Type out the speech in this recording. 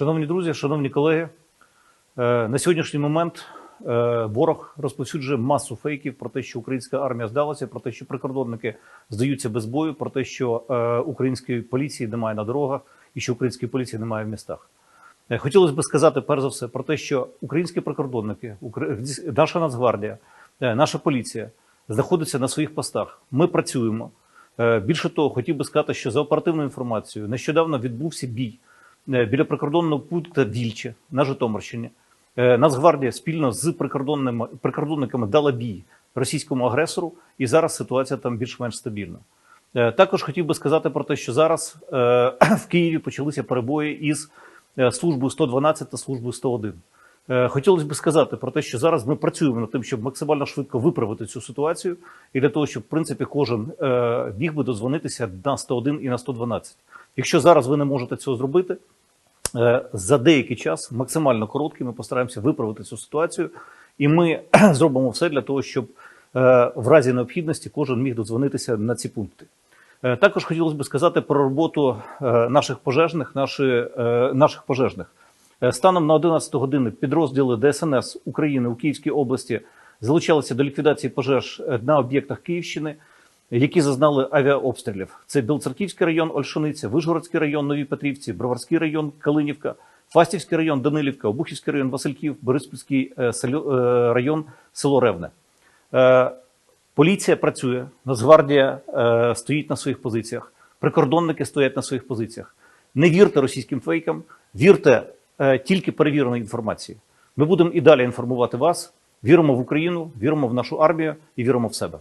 Шановні друзі, шановні колеги, е, на сьогоднішній момент е, ворог розповсюджує масу фейків про те, що українська армія здалася, про те, що прикордонники здаються без бою, про те, що е, української поліції немає на дорогах і що української поліції немає в містах. Хотілося б сказати перш за все про те, що українські прикордонники, наша Нацгвардія, наша поліція знаходяться на своїх постах. Ми працюємо. Більше того, хотів би сказати, що за оперативною інформацією нещодавно відбувся бій біля прикордонного пункту Вільче на Житомирщині. Е, Нацгвардія спільно з прикордонними прикордонниками дала бій російському агресору, і зараз ситуація там більш-менш стабільна. Е, Також хотів би сказати про те, що зараз е, в Києві почалися перебої із е, службою 112 та службою 101. Е, Хотілося б сказати про те, що зараз ми працюємо над тим, щоб максимально швидко виправити цю ситуацію, і для того, щоб в принципі кожен е, міг би дозвонитися на 101 і на 112. Якщо зараз ви не можете цього зробити, е, за деякий час, максимально короткий, ми постараємося виправити цю ситуацію, і ми зробимо все для того, щоб е, в разі необхідності кожен міг додзвонитися на ці пункти. Е, Також хотілося б сказати про роботу е, наших пожежних, наші, е, наших пожежних. Е, Станом на 11 години підрозділи ДСНС України у Київській області залучалися до ліквідації пожеж е, на об'єктах Київщини, які зазнали авіаобстрілів. Це Білоцерківський район, Ольшаниця, Вишгородський район, Нові Петрівці, Броварський район, Калинівка, Фастівський район, Данилівка, Обухівський район, Васильків, Бориспільський е, е, район, село Ревне. Е, Поліція працює, Нацгвардія стоїть на своїх позиціях, прикордонники стоять на своїх позиціях. Не вірте російським фейкам, вірте тільки перевіреній інформації. Ми будемо і далі інформувати вас. Віримо в Україну, віримо в нашу армію і віримо в себе.